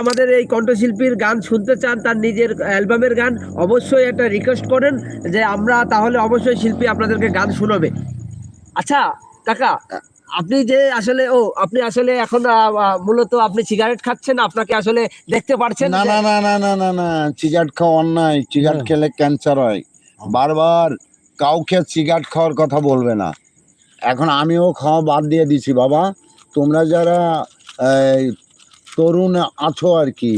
আমাদের এই কণ্ঠশিল্পীর গান শুনতে চান তার নিজের অ্যালবামের গান অবশ্যই একটা রিকোয়েস্ট করেন যে আমরা তাহলে অবশ্যই শিল্পী আপনাদেরকে গান শোনাবে। আচ্ছা কাকা আপনি যে আসলে ও আপনি আসলে এখন মূলত আপনি সিগারেট খাচ্ছেন আপনাকে আসলে দেখতে পারছেন না না না না না না না সিগারেট খাওয়া অন্যায়। সিগারেট। খেলে ক্যান্সার হয়। বারবার কাউকে সিগারেট খাওয়ার কথা বলবে না। এখন আমিও খাওয়া বাদ দিয়ে দিছি বাবা। তোমরা যারা তরুণ আছো আর কি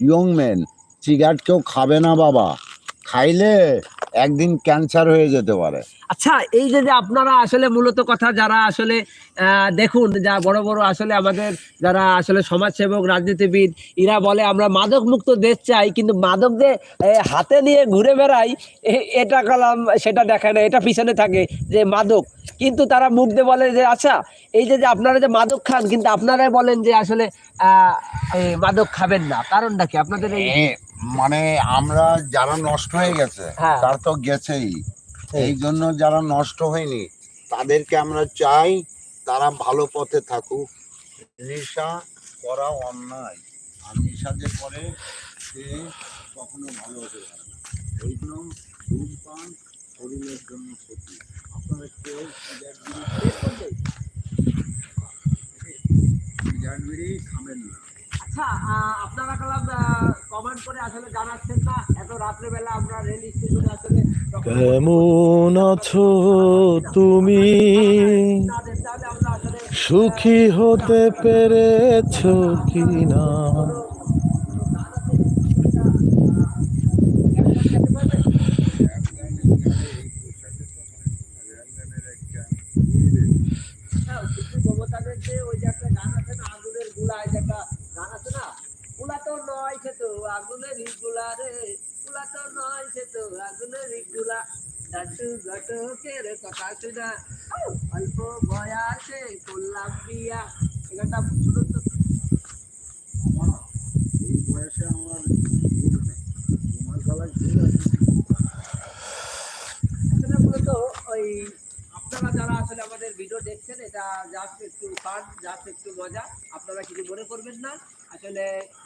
ইয়ং ম্যান সিগারেট কেউ খাবে না বাবা। খাইলে একদিন ক্যান্সার হয়ে যেতে পারে। আচ্ছা এই যে যে আপনারা আসলে মূলত কথা যারা আসলে দেখুন যা বড় বড় আসলে আমাদের যারা আসলে সমাজসেবক রাজনীতিবিদ এরা বলে আমরা মাদক মুক্ত দেশ চাই কিন্তু মাদক যে হাতে নিয়ে ঘুরে বেড়াই এটা কলাম সেটা দেখায় না এটা পিছনে থাকে যে মাদক। কিন্তু তারা মুখ দিয়ে বলে যে আচ্ছা এই যে যে আপনারা যে মাদক খান কিন্তু আপনারাই বলেন যে আসলে মাদক খাবেন না। কারণটা কি? আপনাদের মানে আমরা যারা নষ্ট হয়ে গেছে হ্যাঁ। তার তো গেছেই। এই জন্য যারা নষ্ট হয়নি তাদেরকে আমরা চাই তারা ভালো পথে থাকুক। নেশা করা অন্যায়। আর নেশা যে করে সে কখনো ভালো হতে পারে না। এই জন্য ধূমপান শরীরের জন্য ক্ষতি আপনারা কেউ সিগারেট বিড়ি সিগারেট বিড়ি খাবেন না আচ্ছা আপনারা কালাম কমেন্ট করে আসলে জানাচ্ছেন না? এত রাত্রেবেলা আমরা রেল স্টেশনে আসলে কেমন আছো তুমি? সুখী হতে পেরেছ কি না ওই যে একটা গান আছে না আগুনেরগুলা এই যে একটা গান আছে না? তো নয় সে তো আগুনের রে। গুলা তো নয় সে তো আগুনেরগুলা দাদু ঘটকের কথা শোনা? অল্প বয়াসে করলাম বিয়া। গানটা তো। এই আমার তোমার গলায় ওই আপনারা যারা আসলে আমাদের ভিডিও দেখছেন, এটা জাস্ট একটু ফান জাস্ট একটু মজা। আপনারা কিছু মনে করবেন না। আসলে